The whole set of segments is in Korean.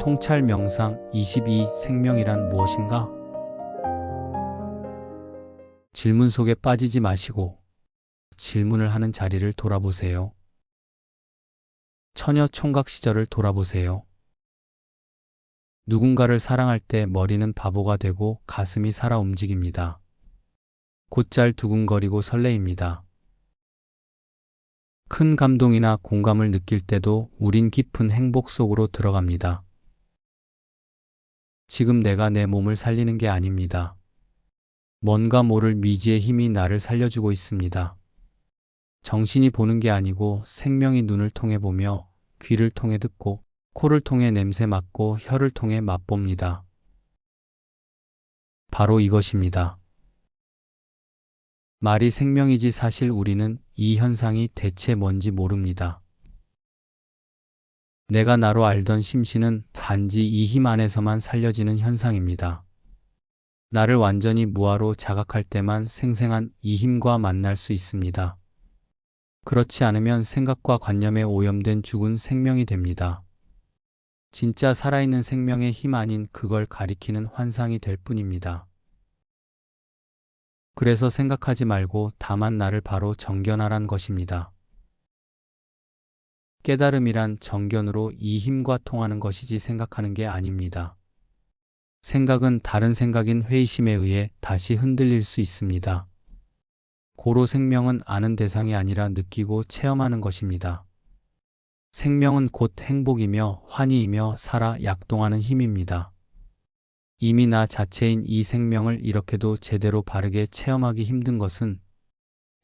통찰 명상 22 생명이란 무엇인가? 질문 속에 빠지지 마시고 질문을 하는 자리를 돌아보세요. 처녀 총각 시절을 돌아보세요. 누군가를 사랑할 때 머리는 바보가 되고 가슴이 살아 움직입니다. 곧잘 두근거리고 설레입니다. 큰 감동이나 공감을 느낄 때도 우린 깊은 행복 속으로 들어갑니다. 지금 내가 내 몸을 살리는 게 아닙니다. 뭔가 모를 미지의 힘이 나를 살려주고 있습니다. 정신이 보는 게 아니고 생명이 눈을 통해 보며 귀를 통해 듣고 코를 통해 냄새 맡고 혀를 통해 맛봅니다. 바로 이것입니다. 말이 생명이지 사실 우리는 이 현상이 대체 뭔지 모릅니다. 내가 나로 알던 심신은 단지 이 힘 안에서만 살려지는 현상입니다. 나를 완전히 무아로 자각할 때만 생생한 이 힘과 만날 수 있습니다. 그렇지 않으면 생각과 관념에 오염된 죽은 생명이 됩니다. 진짜 살아있는 생명의 힘 아닌 그걸 가리키는 환상이 될 뿐입니다. 그래서 생각하지 말고 다만 나를 바로 정견하란 것입니다. 깨달음이란 정견으로 이 힘과 통하는 것이지 생각하는 게 아닙니다. 생각은 다른 생각인 회의심에 의해 다시 흔들릴 수 있습니다. 고로 생명은 아는 대상이 아니라 느끼고 체험하는 것입니다. 생명은 곧 행복이며 환희이며 살아 약동하는 힘입니다. 이미 나 자체인 이 생명을 이렇게도 제대로 바르게 체험하기 힘든 것은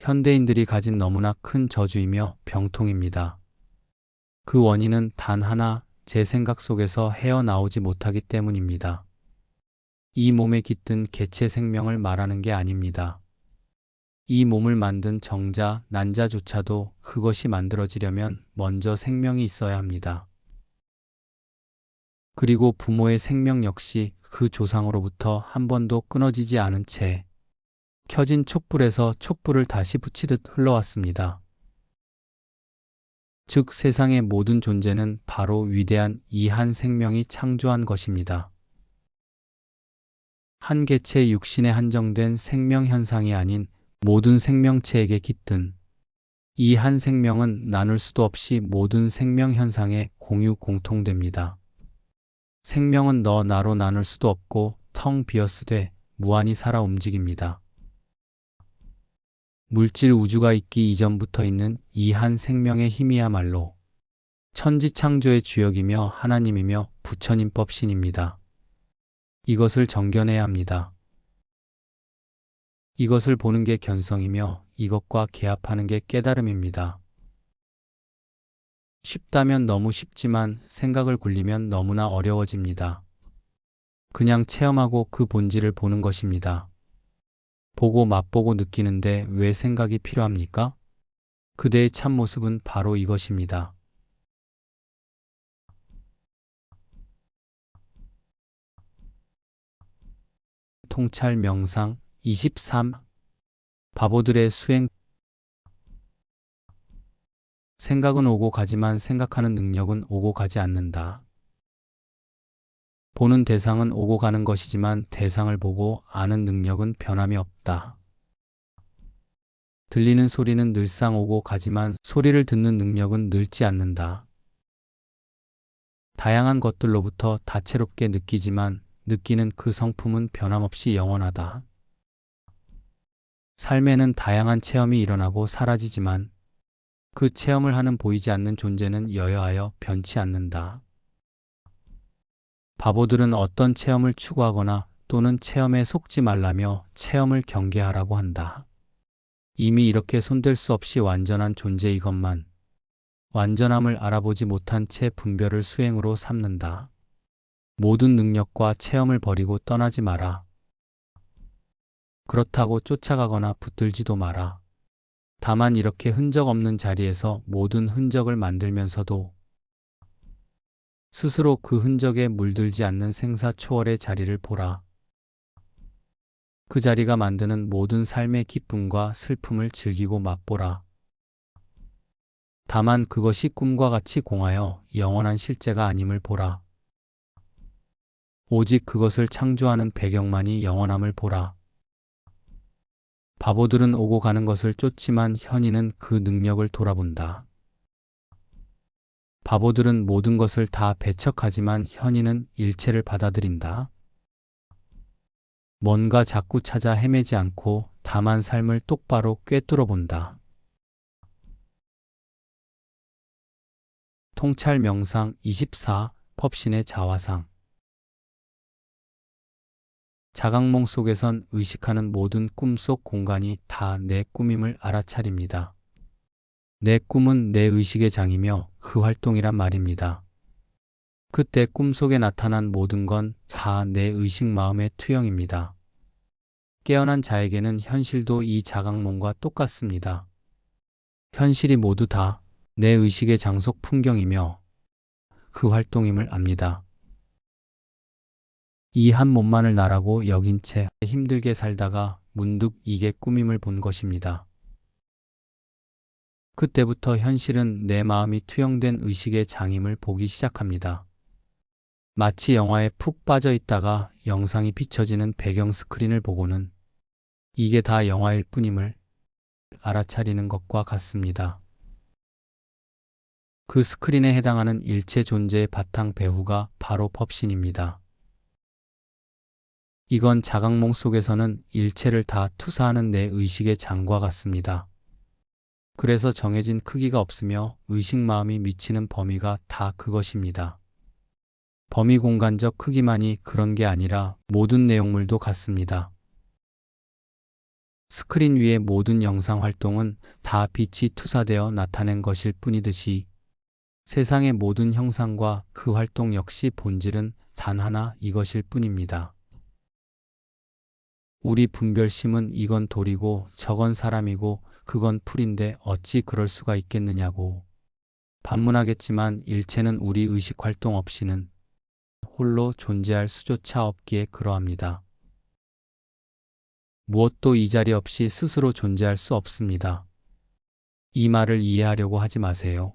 현대인들이 가진 너무나 큰 저주이며 병통입니다. 그 원인은 단 하나 제 생각 속에서 헤어나오지 못하기 때문입니다. 이 몸에 깃든 개체 생명을 말하는 게 아닙니다. 이 몸을 만든 정자, 난자조차도 그것이 만들어지려면 먼저 생명이 있어야 합니다. 그리고 부모의 생명 역시 그 조상으로부터 한 번도 끊어지지 않은 채 켜진 촛불에서 촛불을 다시 붙이듯 흘러왔습니다. 즉 세상의 모든 존재는 바로 위대한 이 한 생명이 창조한 것입니다. 한 개체 육신에 한정된 생명 현상이 아닌 모든 생명체에게 깃든 이 한 생명은 나눌 수도 없이 모든 생명 현상에 공유 공통됩니다. 생명은 너 나로 나눌 수도 없고 텅 비었으되 무한히 살아 움직입니다. 물질 우주가 있기 이전부터 있는 이 한 생명의 힘이야말로 천지 창조의 주역이며 하나님이며 부처님법 신입니다. 이것을 정견해야 합니다. 이것을 보는 게 견성이며 이것과 개합하는 게 깨달음입니다. 쉽다면 너무 쉽지만 생각을 굴리면 너무나 어려워집니다. 그냥 체험하고 그 본질을 보는 것입니다. 보고 맛보고 느끼는데 왜 생각이 필요합니까? 그대의 참모습은 바로 이것입니다. 통찰 명상 23 바보들의 수행 생각은 오고 가지만 생각하는 능력은 오고 가지 않는다. 보는 대상은 오고 가는 것이지만 대상을 보고 아는 능력은 변함이 없다. 들리는 소리는 늘상 오고 가지만 소리를 듣는 능력은 늘지 않는다. 다양한 것들로부터 다채롭게 느끼지만 느끼는 그 성품은 변함없이 영원하다. 삶에는 다양한 체험이 일어나고 사라지지만 그 체험을 하는 보이지 않는 존재는 여여하여 변치 않는다. 바보들은 어떤 체험을 추구하거나 또는 체험에 속지 말라며 체험을 경계하라고 한다. 이미 이렇게 손댈 수 없이 완전한 존재 이것만 완전함을 알아보지 못한 채 분별을 수행으로 삼는다. 모든 능력과 체험을 버리고 떠나지 마라. 그렇다고 쫓아가거나 붙들지도 마라. 다만 이렇게 흔적 없는 자리에서 모든 흔적을 만들면서도 스스로 그 흔적에 물들지 않는 생사 초월의 자리를 보라. 그 자리가 만드는 모든 삶의 기쁨과 슬픔을 즐기고 맛보라. 다만 그것이 꿈과 같이 공하여 영원한 실제가 아님을 보라. 오직 그것을 창조하는 배경만이 영원함을 보라. 바보들은 오고 가는 것을 쫓지만 현이는 그 능력을 돌아본다. 바보들은 모든 것을 다 배척하지만 현이는 일체를 받아들인다. 뭔가 자꾸 찾아 헤매지 않고 다만 삶을 똑바로 꿰뚫어 본다. 통찰 명상 24 펍신의 자화상 자각몽 속에선 의식하는 모든 꿈속 공간이 다 내 꿈임을 알아차립니다. 내 꿈은 내 의식의 장이며 그 활동이란 말입니다. 그때 꿈속에 나타난 모든 건 다 내 의식 마음의 투영입니다. 깨어난 자에게는 현실도 이 자각몽과 똑같습니다. 현실이 모두 다 내 의식의 장속 풍경이며 그 활동임을 압니다. 이 한 몸만을 나라고 여긴 채 힘들게 살다가 문득 이게 꿈임을 본 것입니다. 그때부터 현실은 내 마음이 투영된 의식의 장임을 보기 시작합니다. 마치 영화에 푹 빠져 있다가 영상이 비춰지는 배경 스크린을 보고는 이게 다 영화일 뿐임을 알아차리는 것과 같습니다. 그 스크린에 해당하는 일체 존재의 바탕 배후가 바로 법신입니다. 이건 자각몽 속에서는 일체를 다 투사하는 내 의식의 장과 같습니다. 그래서 정해진 크기가 없으며 의식 마음이 미치는 범위가 다 그것입니다. 범위 공간적 크기만이 그런 게 아니라 모든 내용물도 같습니다. 스크린 위의 모든 영상 활동은 다 빛이 투사되어 나타낸 것일 뿐이듯이 세상의 모든 형상과 그 활동 역시 본질은 단 하나 이것일 뿐입니다. 우리 분별심은 이건 돌이고 저건 사람이고 그건 풀인데 어찌 그럴 수가 있겠느냐고 반문하겠지만 일체는 우리 의식 활동 없이는 홀로 존재할 수조차 없기에 그러합니다. 무엇도 이 자리 없이 스스로 존재할 수 없습니다. 이 말을 이해하려고 하지 마세요.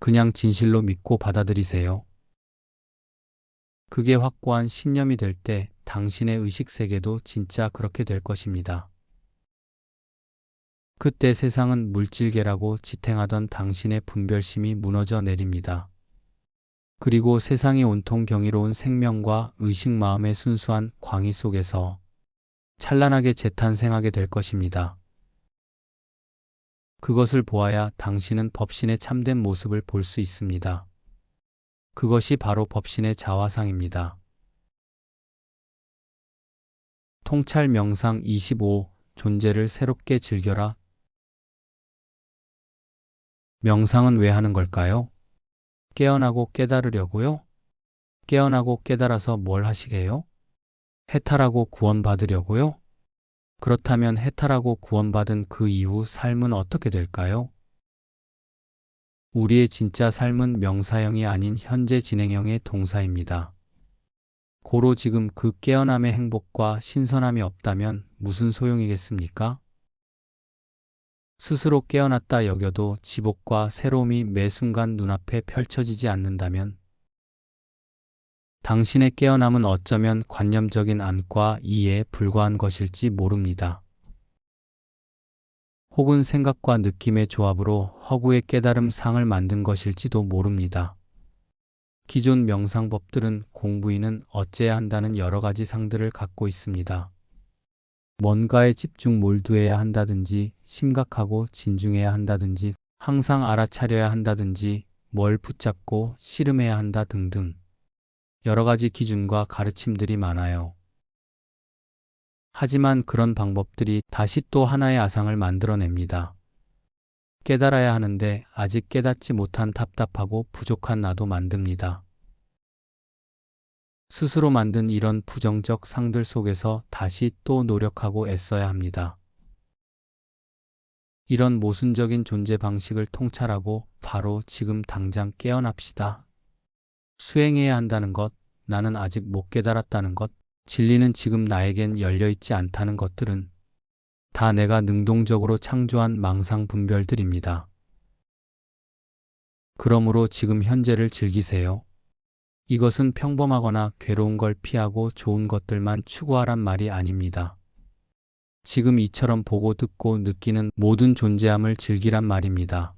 그냥 진실로 믿고 받아들이세요. 그게 확고한 신념이 될 때 당신의 의식 세계도 진짜 그렇게 될 것입니다. 그때 세상은 물질계라고 지탱하던 당신의 분별심이 무너져 내립니다. 그리고 세상이 온통 경이로운 생명과 의식 마음의 순수한 광희 속에서 찬란하게 재탄생하게 될 것입니다. 그것을 보아야 당신은 법신의 참된 모습을 볼 수 있습니다. 그것이 바로 법신의 자화상입니다. 통찰 명상 25 존재를 새롭게 즐겨라. 명상은 왜 하는 걸까요? 깨어나고 깨달으려고요? 깨어나고 깨달아서 뭘 하시게요? 해탈하고 구원받으려고요? 그렇다면 해탈하고 구원받은 그 이후 삶은 어떻게 될까요? 우리의 진짜 삶은 명사형이 아닌 현재 진행형의 동사입니다. 고로 지금 그 깨어남의 행복과 신선함이 없다면 무슨 소용이겠습니까? 스스로 깨어났다 여겨도 지복과 새로움이 매 순간 눈앞에 펼쳐지지 않는다면 당신의 깨어남은 어쩌면 관념적인 암과 이해에 불과한 것일지 모릅니다. 혹은 생각과 느낌의 조합으로 허구의 깨달음 상을 만든 것일지도 모릅니다. 기존 명상법들은 공부인은 어째야 한다는 여러 가지 상들을 갖고 있습니다. 뭔가에 집중 몰두해야 한다든지 심각하고 진중해야 한다든지 항상 알아차려야 한다든지 뭘 붙잡고 씨름해야 한다 등등 여러 가지 기준과 가르침들이 많아요. 하지만 그런 방법들이 다시 또 하나의 아상을 만들어냅니다. 깨달아야 하는데 아직 깨닫지 못한 답답하고 부족한 나도 만듭니다. 스스로 만든 이런 부정적 상들 속에서 다시 또 노력하고 애써야 합니다. 이런 모순적인 존재 방식을 통찰하고 바로 지금 당장 깨어납시다. 수행해야 한다는 것, 나는 아직 못 깨달았다는 것, 진리는 지금 나에겐 열려있지 않다는 것들은 다 내가 능동적으로 창조한 망상 분별들입니다. 그러므로 지금 현재를 즐기세요. 이것은 평범하거나 괴로운 걸 피하고 좋은 것들만 추구하란 말이 아닙니다. 지금 이처럼 보고 듣고 느끼는 모든 존재함을 즐기란 말입니다.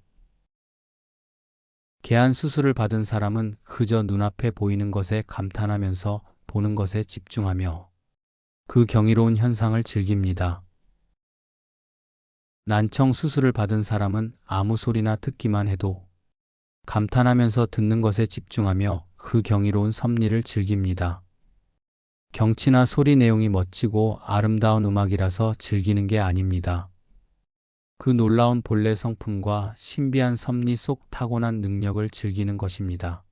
개안 수술을 받은 사람은 그저 눈앞에 보이는 것에 감탄하면서 보는 것에 집중하며 그 경이로운 현상을 즐깁니다. 난청 수술을 받은 사람은 아무 소리나 듣기만 해도 감탄하면서 듣는 것에 집중하며 그 경이로운 섭리를 즐깁니다. 경치나 소리 내용이 멋지고 아름다운 음악이라서 즐기는 게 아닙니다. 그 놀라운 본래 성품과 신비한 섭리 속 타고난 능력을 즐기는 것입니다.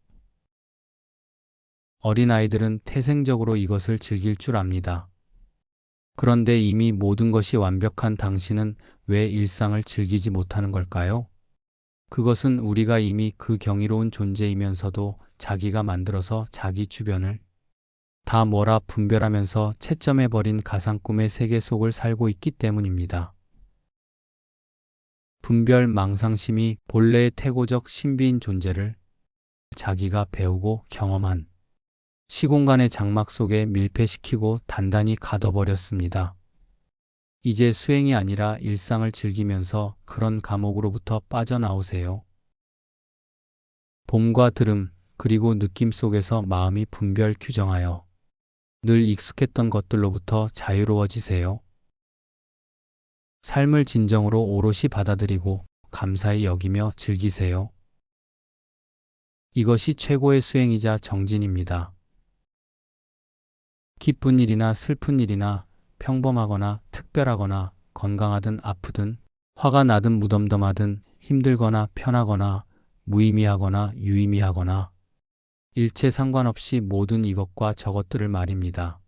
어린아이들은 태생적으로 이것을 즐길 줄 압니다. 그런데 이미 모든 것이 완벽한 당신은 왜 일상을 즐기지 못하는 걸까요? 그것은 우리가 이미 그 경이로운 존재이면서도 자기가 만들어서 자기 주변을 다 뭐라 분별하면서 채점해버린 가상꿈의 세계 속을 살고 있기 때문입니다. 분별 망상심이 본래의 태고적 신비인 존재를 자기가 배우고 경험한 시공간의 장막 속에 밀폐시키고 단단히 가둬버렸습니다. 이제 수행이 아니라 일상을 즐기면서 그런 감옥으로부터 빠져나오세요. 봄과 들음, 그리고 느낌 속에서 마음이 분별 규정하여 늘 익숙했던 것들로부터 자유로워지세요. 삶을 진정으로 오롯이 받아들이고 감사히 여기며 즐기세요. 이것이 최고의 수행이자 정진입니다. 기쁜 일이나 슬픈 일이나 평범하거나 특별하거나 건강하든 아프든 화가 나든 무덤덤하든 힘들거나 편하거나 무의미하거나 유의미하거나 일체 상관없이 모든 이것과 저것들을 말입니다.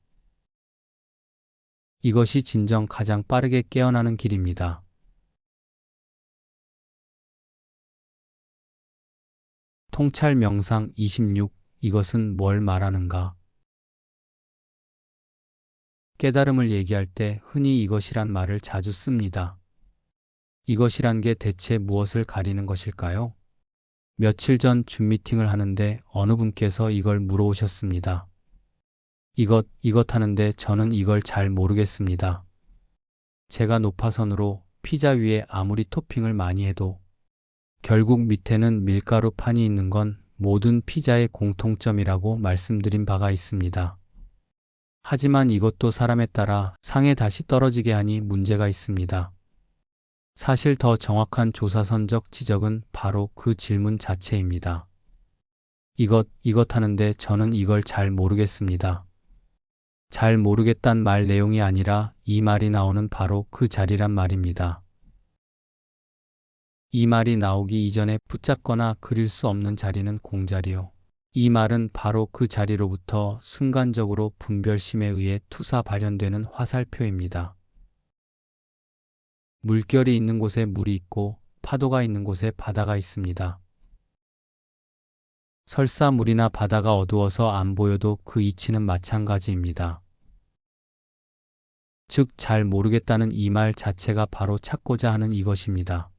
이것이 진정 가장 빠르게 깨어나는 길입니다. 통찰 명상 26 이것은 뭘 말하는가? 깨달음을 얘기할 때 흔히 이것이란 말을 자주 씁니다. 이것이란 게 대체 무엇을 가리는 것일까요? 며칠 전 줌 미팅을 하는데 어느 분께서 이걸 물어오셨습니다. 이것, 이것 하는데 저는 이걸 잘 모르겠습니다. 제가 높아선으로 피자 위에 아무리 토핑을 많이 해도 결국 밑에는 밀가루 판이 있는 건 모든 피자의 공통점이라고 말씀드린 바가 있습니다. 하지만 이것도 사람에 따라 상에 다시 떨어지게 하니 문제가 있습니다. 사실 더 정확한 조사선적 지적은 바로 그 질문 자체입니다. 이것, 이것 하는데 저는 이걸 잘 모르겠습니다. 잘 모르겠단 말 내용이 아니라 이 말이 나오는 바로 그 자리란 말입니다. 이 말이 나오기 이전에 붙잡거나 그릴 수 없는 자리는 공자리요. 이 말은 바로 그 자리로부터 순간적으로 분별심에 의해 투사 발현되는 화살표입니다. 물결이 있는 곳에 물이 있고 파도가 있는 곳에 바다가 있습니다. 설사 물이나 바다가 어두워서 안 보여도 그 이치는 마찬가지입니다. 즉, 잘 모르겠다는 이 말 자체가 바로 찾고자 하는 이것입니다.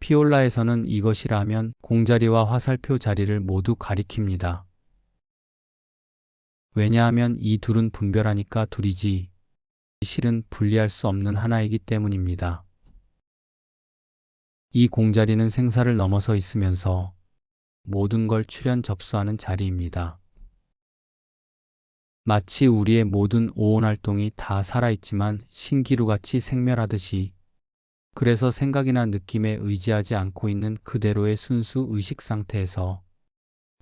피올라에서는 이것이라 하면 공자리와 화살표 자리를 모두 가리킵니다. 왜냐하면 이 둘은 분별하니까 둘이지 실은 분리할 수 없는 하나이기 때문입니다. 이 공자리는 생사를 넘어서 있으면서 모든 걸 출현 접수하는 자리입니다. 마치 우리의 모든 오온 활동이 다 살아있지만 신기루같이 생멸하듯이 그래서 생각이나 느낌에 의지하지 않고 있는 그대로의 순수 의식 상태에서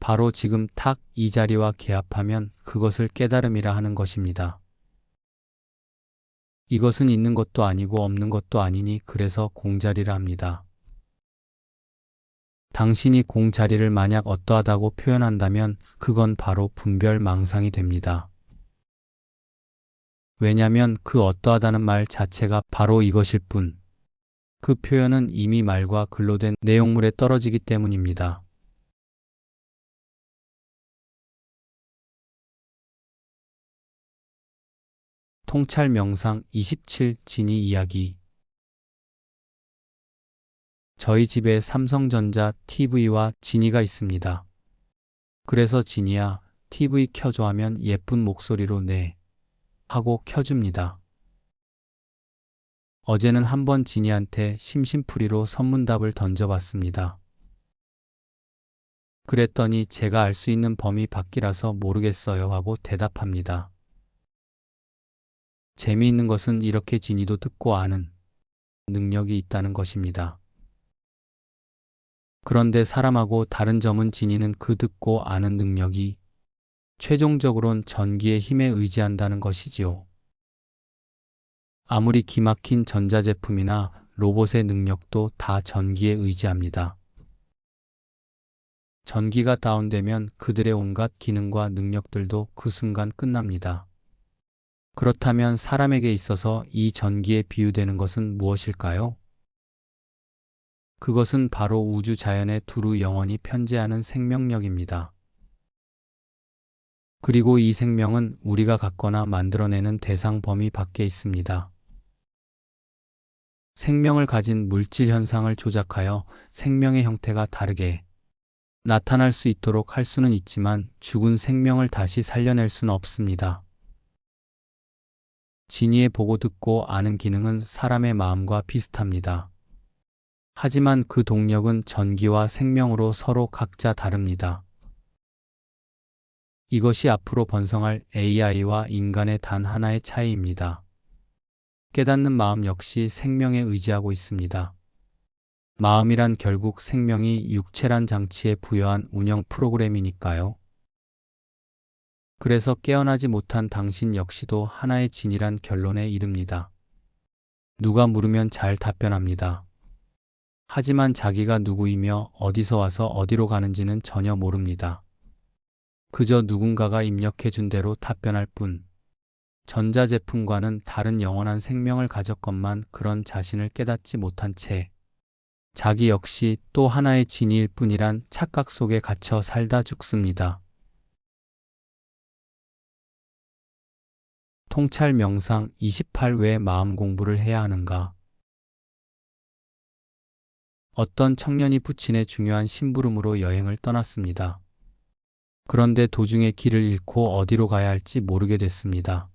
바로 지금 탁 이 자리와 개합하면 그것을 깨달음이라 하는 것입니다. 이것은 있는 것도 아니고 없는 것도 아니니 그래서 공자리라 합니다. 당신이 공자리를 만약 어떠하다고 표현한다면 그건 바로 분별 망상이 됩니다. 왜냐면 그 어떠하다는 말 자체가 바로 이것일 뿐, 그 표현은 이미 말과 글로 된 내용물에 떨어지기 때문입니다. 통찰 명상 27 진이 이야기 저희 집에 삼성전자 TV와 지니가 있습니다. 그래서 진이야, TV 켜줘 하면 예쁜 목소리로 네. 하고 켜줍니다. 어제는 한번 진이한테 심심풀이로 선문답을 던져봤습니다. 그랬더니 제가 알 수 있는 범위 밖이라서 모르겠어요 하고 대답합니다. 재미있는 것은 이렇게 진이도 듣고 아는 능력이 있다는 것입니다. 그런데 사람하고 다른 점은 진이는 그 듣고 아는 능력이 최종적으론 전기의 힘에 의지한다는 것이지요. 아무리 기막힌 전자제품이나 로봇의 능력도 다 전기에 의지합니다. 전기가 다운되면 그들의 온갖 기능과 능력들도 그 순간 끝납니다. 그렇다면 사람에게 있어서 이 전기에 비유되는 것은 무엇일까요? 그것은 바로 우주 자연에 두루 영원히 편재하는 생명력입니다. 그리고 이 생명은 우리가 갖거나 만들어내는 대상 범위 밖에 있습니다. 생명을 가진 물질 현상을 조작하여 생명의 형태가 다르게 나타날 수 있도록 할 수는 있지만 죽은 생명을 다시 살려낼 수는 없습니다. 진이의 보고 듣고 아는 기능은 사람의 마음과 비슷합니다. 하지만 그 동력은 전기와 생명으로 서로 각자 다릅니다. 이것이 앞으로 번성할 AI와 인간의 단 하나의 차이입니다. 깨닫는 마음 역시 생명에 의지하고 있습니다. 마음이란 결국 생명이 육체란 장치에 부여한 운영 프로그램이니까요. 그래서 깨어나지 못한 당신 역시도 하나의 진이란 결론에 이릅니다. 누가 물으면 잘 답변합니다. 하지만 자기가 누구이며 어디서 와서 어디로 가는지는 전혀 모릅니다. 그저 누군가가 입력해 준 대로 답변할 뿐. 전자제품과는 다른 영원한 생명을 가졌건만 그런 자신을 깨닫지 못한 채 자기 역시 또 하나의 진이일 뿐이란 착각 속에 갇혀 살다 죽습니다. 통찰 명상 28왜 마음 공부를 해야 하는가? 어떤 청년이 부친의 중요한 심부름으로 여행을 떠났습니다. 그런데 도중에 길을 잃고 어디로 가야 할지 모르게 됐습니다.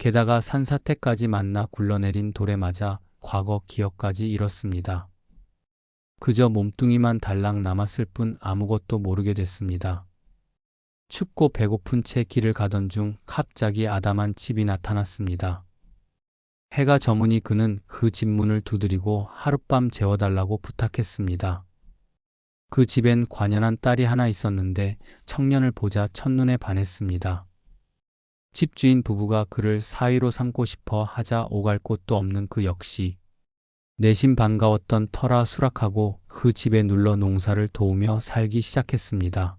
게다가 산사태까지 만나 굴러내린 돌에 맞아 과거 기억까지 잃었습니다. 그저 몸뚱이만 달랑 남았을 뿐 아무것도 모르게 됐습니다. 춥고 배고픈 채 길을 가던 중 갑자기 아담한 집이 나타났습니다. 해가 저무니 그는 그 집 문을 두드리고 하룻밤 재워달라고 부탁했습니다. 그 집엔 관연한 딸이 하나 있었는데 청년을 보자 첫눈에 반했습니다. 집주인 부부가 그를 사위로 삼고 싶어 하자 오갈 곳도 없는 그 역시 내심 반가웠던 터라 수락하고 그 집에 눌러 농사를 도우며 살기 시작했습니다.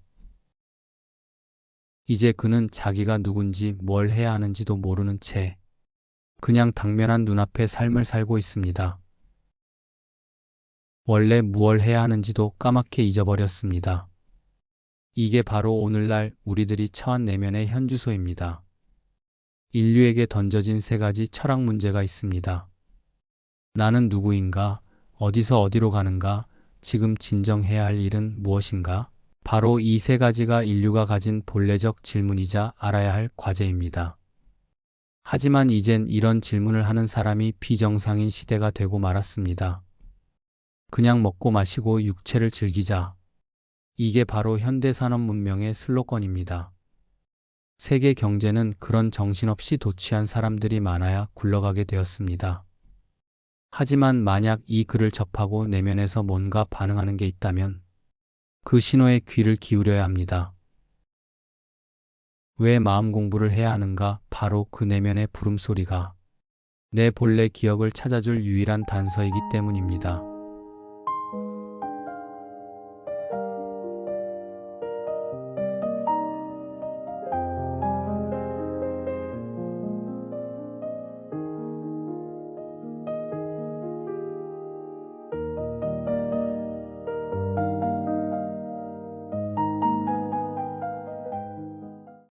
이제 그는 자기가 누군지 뭘 해야 하는지도 모르는 채 그냥 당면한 눈앞의 삶을 살고 있습니다. 원래 무얼 해야 하는지도 까맣게 잊어버렸습니다. 이게 바로 오늘날 우리들이 처한 내면의 현주소입니다. 인류에게 던져진 세 가지 철학 문제가 있습니다. 나는 누구인가? 어디서 어디로 가는가? 지금 진정해야 할 일은 무엇인가? 바로 이 세 가지가 인류가 가진 본래적 질문이자 알아야 할 과제입니다. 하지만 이젠 이런 질문을 하는 사람이 비정상인 시대가 되고 말았습니다. 그냥 먹고 마시고 육체를 즐기자. 이게 바로 현대산업 문명의 슬로건입니다. 세계 경제는 그런 정신없이 도취한 사람들이 많아야 굴러가게 되었습니다. 하지만 만약 이 글을 접하고 내면에서 뭔가 반응하는 게 있다면 그 신호에 귀를 기울여야 합니다. 왜 마음 공부를 해야 하는가? 바로 그 내면의 부름소리가 내 본래 기억을 찾아줄 유일한 단서이기 때문입니다.